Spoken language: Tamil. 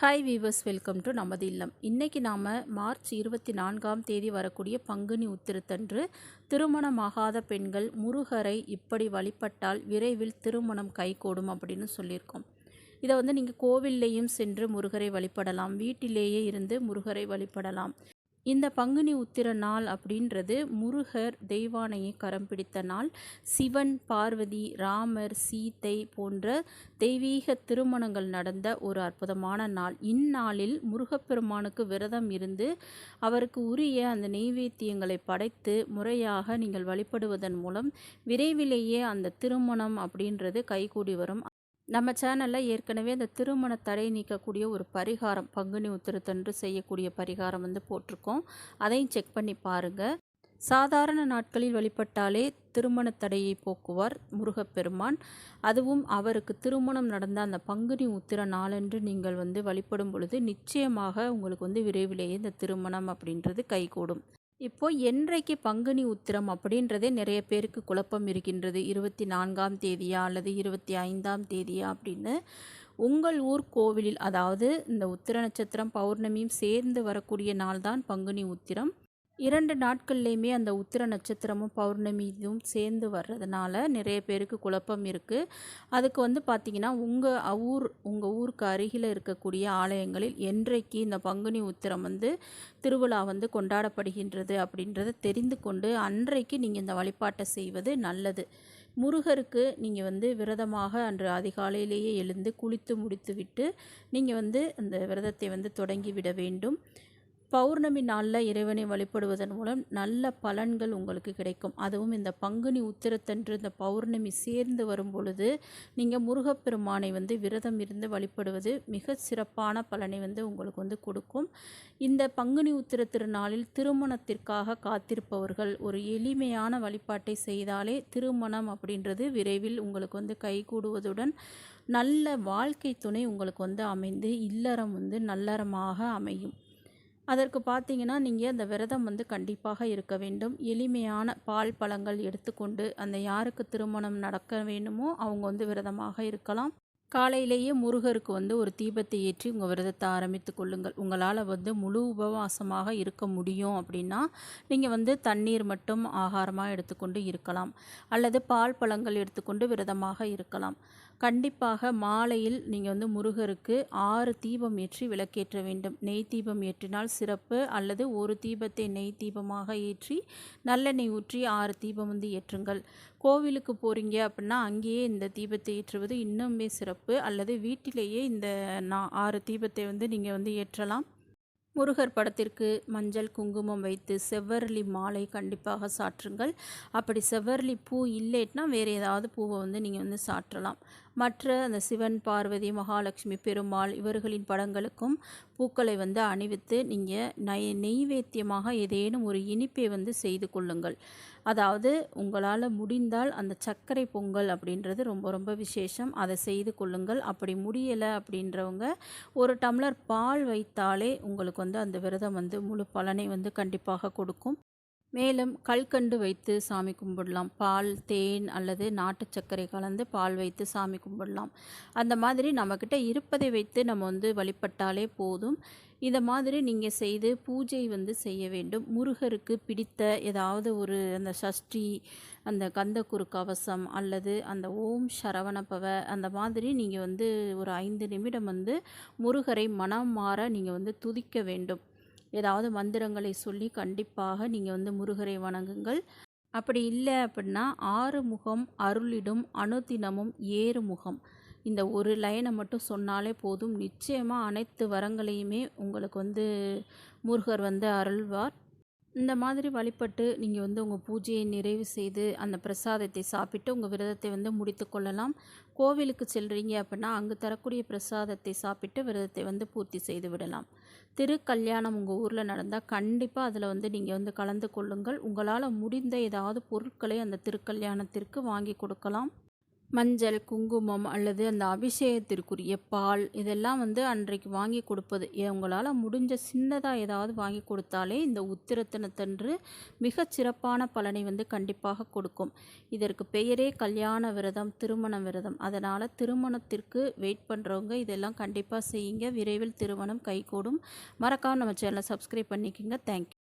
ஹாய் வீவர்ஸ் வெல்கம் டு நமது இல்லம். இன்றைக்கி நாம் மார்ச் இருபத்தி நான்காம் தேதி வரக்கூடிய பங்குனி உத்திரத்தன்று திருமணமாகாத பெண்கள் முருகரை இப்படி வழிபட்டால் விரைவில் திருமணம் கைகூடும் அப்படின்னு சொல்லியிருக்கோம். இதை வந்து நீங்கள் கோவில்லையும் சென்று முருகரை வழிபடலாம் வீட்டிலேயே இருந்து முருகரை வழிபடலாம். இந்த பங்குனி உத்திர நாள் அப்படின்றது முருகர் தெய்வானையை கரம் பிடித்த நாள். சிவன் பார்வதி ராமர் சீத்தை போன்ற தெய்வீக திருமணங்கள் நடந்த ஒரு அற்புதமான நாள். இந்நாளில் முருகப்பெருமானுக்கு விரதம் இருந்து அவருக்கு உரிய அந்த நெய்வேத்தியங்களை படைத்து முறையாக நீங்கள் வழிபடுவதன் மூலம் விரைவிலேயே அந்த திருமணம் அப்படின்றது கைகூடி வரும். நம்ம சேனலில் ஏற்கனவே அந்த திருமண தடை நீக்கக்கூடிய ஒரு பரிகாரம் பங்குனி உத்திரத்தன்று செய்யக்கூடிய பரிகாரம் வந்து போட்டிருக்கோம். அதையும் செக் பண்ணி பாருங்கள் சாதாரண நாட்களில் வழிபட்டாலே திருமண தடையை போக்குவார் முருகப்பெருமான். அதுவும் அவருக்கு திருமணம் நடந்த அந்த பங்குனி உத்திர நாளன்று நீங்கள் வந்து வழிபடும் பொழுது நிச்சயமாக உங்களுக்கு வந்து விரைவிலேயே இந்த திருமணம் அப்படின்றது கைகூடும். இப்போ என்றைக்கு பங்குனி உத்திரம் அப்படின்றதே நிறைய பேருக்கு குழப்பம் இருக்கின்றது. இருபத்தி நான்காம் தேதியா அல்லது இருபத்தி ஐந்தாம் தேதியா அப்படின்னு உங்கள் ஊர் கோவிலில் அதாவது இந்த உத்திர நட்சத்திரம் பௌர்ணமியும் சேர்ந்து வரக்கூடிய நாள் தான் பங்குனி உத்திரம். இரண்டு நாட்கள்லேயுமே அந்த உத்திர நட்சத்திரமும் பௌர்ணமி இதுவும் சேர்ந்து வர்றதுனால நிறைய பேருக்கு குழப்பம் இருக்குது அதுக்கு வந்து பார்த்திங்கன்னா உங்கள் ஊர் உங்கள் ஊருக்கு அருகில் இருக்கக்கூடிய ஆலயங்களில் என்றைக்கு இந்த பங்குனி உத்திரம் வந்து திருவிழா வந்து கொண்டாடப்படுகின்றது அப்படின்றத தெரிந்து கொண்டு அன்றைக்கு நீங்கள் இந்த வழிபாட்டை செய்வது நல்லது. முருகருக்கு நீங்கள் வந்து விரதமாக அன்று அதிகாலையிலேயே எழுந்து குளித்து முடித்துவிட்டு நீங்கள் வந்து அந்த விரதத்தை வந்து தொடங்கி விட வேண்டும். பௌர்ணமி நாளில் இறைவனை வழிபடுவதன் மூலம் நல்ல பலன்கள் உங்களுக்கு கிடைக்கும். அதுவும் இந்த பங்குனி உத்திரத்தன்று இந்த பௌர்ணமி சேர்ந்து வரும் பொழுது நீங்கள் முருகப்பெருமானை வந்து விரதம் இருந்து வழிபடுவது மிக சிறப்பான பலனை வந்து உங்களுக்கு வந்து கொடுக்கும். இந்த பங்குனி உத்திர திருநாளில் திருமணத்திற்காக காத்திருப்பவர்கள் ஒரு எளிமையான வழிபாட்டை செய்தாலே திருமணம் அப்படின்றது விரைவில் உங்களுக்கு வந்து கைகூடுவதுடன் நல்ல வாழ்க்கை துணை உங்களுக்கு வந்து அமைந்து இல்லறம் வந்து நல்லறமாக அமையும். அதற்கு பார்த்தீங்கன்னா நீங்கள் அந்த விரதம் வந்து கண்டிப்பாக இருக்க வேண்டும். எளிமையான பால் பழங்கள் எடுத்துக்கொண்டு அந்த யாருக்கு திருமணம் நடக்க வேண்டுமோ அவங்க வந்து விரதமாக இருக்கலாம். காலையிலேயே முருகருக்கு வந்து ஒரு தீபத்தை ஏற்றி உங்கள் விரதத்தை ஆரம்பித்து கொள்ளுங்கள். உங்களால் வந்து முழு உபவாசமாக இருக்க முடியும் அப்படின்னா நீங்கள் வந்து தண்ணீர் மட்டும் ஆகாரமாக எடுத்துக்கொண்டு இருக்கலாம். அல்லது பால் பழங்கள் எடுத்துக்கொண்டு விரதமாக இருக்கலாம். கண்டிப்பாக மாலையில் நீங்கள் வந்து முருகருக்கு ஆறு தீபம் ஏற்றி விளக்கேற்ற வேண்டும். நெய் தீபம் ஏற்றினால் சிறப்பு. அல்லது ஒரு தீபத்தை நெய் தீபமாக ஏற்றி நல்லெண்ணெய் ஊற்றி ஆறு தீபம் வந்து ஏற்றுங்கள். கோவிலுக்கு போகிறீங்க அப்படின்னா அங்கேயே இந்த தீபத்தை ஏற்றுவது இன்னுமே சிறப்பு. அல்லது வீட்டிலேயே இந்த நான் ஆறு தீபத்தை வந்து நீங்கள் வந்து ஏற்றலாம். முருகர் படத்திற்கு மஞ்சள் குங்குமம் வைத்து செவ்வரளி மாலை கண்டிப்பாக சாற்றுங்கள். அப்படி செவ்வரளி பூ இல்லைன்னா வேறு ஏதாவது பூவை வந்து நீங்கள் வந்து சாற்றலாம். மற்ற அந்த சிவன் பார்வதி மகாலட்சுமி பெருமாள் இவர்களின் படங்களுக்கும் பூக்களை வந்து அணிவித்து நீங்கள் நெய் நெய்வேத்தியமாக ஏதேனும் ஒரு இனிப்பை வந்து செய்து கொள்ளுங்கள். அதாவது உங்களால் முடிந்தால் அந்த சர்க்கரை பொங்கல் அப்படின்றது ரொம்ப ரொம்ப விசேஷம். அதை செய்து கொள்ளுங்கள். அப்படி முடியலை அப்படின்றவங்க ஒரு டம்ளர் பால் வைத்தாலே உங்களுக்கு வந்து அந்த விரதம் வந்து முழு பலனை வந்து கண்டிப்பாக கொடுக்கும். மேலும் கல்கண்டு வைத்து சாமி கும்பிடலாம். பால் தேன் அல்லது நாட்டு சர்க்கரை கலந்து பால் வைத்து சாமி கும்பிடலாம். அந்த மாதிரி நம்மக்கிட்ட இருப்பதை வைத்து நம்ம வந்து வழிபட்டாலே போதும். இந்த மாதிரி நீங்கள் செய்து பூஜை வந்து செய்ய வேண்டும். முருகருக்கு பிடித்த ஏதாவது ஒரு அந்த சஷ்டி அந்த கந்த கவசம் அல்லது அந்த ஓம் சரவணப்பவ அந்த மாதிரி நீங்கள் வந்து ஒரு ஐந்து நிமிடம் வந்து முருகரை மனம் மாற நீங்கள் வந்து துதிக்க வேண்டும். ஏதாவது மந்திரங்களை சொல்லி கண்டிப்பாக நீங்கள் வந்து முருகரை வணங்குங்கள். அப்படி இல்லை அப்படின்னா ஆறு முகம் அருளிடும் அனுதினமும் ஏறு முகம். இந்த ஒரு லைனை மட்டும் சொன்னாலே போதும். நிச்சயமாக அனைத்து வரங்களையுமே உங்களுக்கு வந்து முருகர் வந்து அருள்வார். இந்த மாதிரி வழிபட்டு நீங்கள் வந்து உங்கள் பூஜையை நிறைவு செய்து அந்த பிரசாதத்தை சாப்பிட்டு உங்கள் விரதத்தை வந்து முடித்து கொள்ளலாம். கோவிலுக்கு செல்கிறீங்க அப்படின்னா அங்கு தரக்கூடிய பிரசாதத்தை சாப்பிட்டு விரதத்தை வந்து பூர்த்தி செய்து விடலாம். திருக்கல்யாணம் உங்கள் ஊரில் நடந்தால் கண்டிப்பாக அதில் வந்து நீங்கள் வந்து கலந்து கொள்ளுங்கள். உங்களால் முடிந்த ஏதாவது பொருட்களை அந்த திருக்கல்யாணத்திற்கு வாங்கி கொடுக்கலாம். மஞ்சள் குங்குமம் அல்லது அந்த அபிஷேகத்திற்குரிய பால் இதெல்லாம் வந்து அன்றைக்கு வாங்கி கொடுப்பது. உங்களால் முடிஞ்ச சின்னதாக ஏதாவது வாங்கி கொடுத்தாலே இந்த உத்திரத்தனத்தன்று மிகச் சிறப்பான பலனை வந்து கண்டிப்பாக கொடுக்கும். இதற்கு பெயரே கல்யாண விரதம் திருமண விரதம். அதனால் திருமணத்திற்கு வெயிட் பண்ணுறவங்க இதெல்லாம் கண்டிப்பாக செய்யுங்க. விரைவில் திருமணம் கைகூடும். மறக்காமல் நம்ம சேனலை சப்ஸ்கிரைப் பண்ணிக்கோங்க. தேங்க்யூ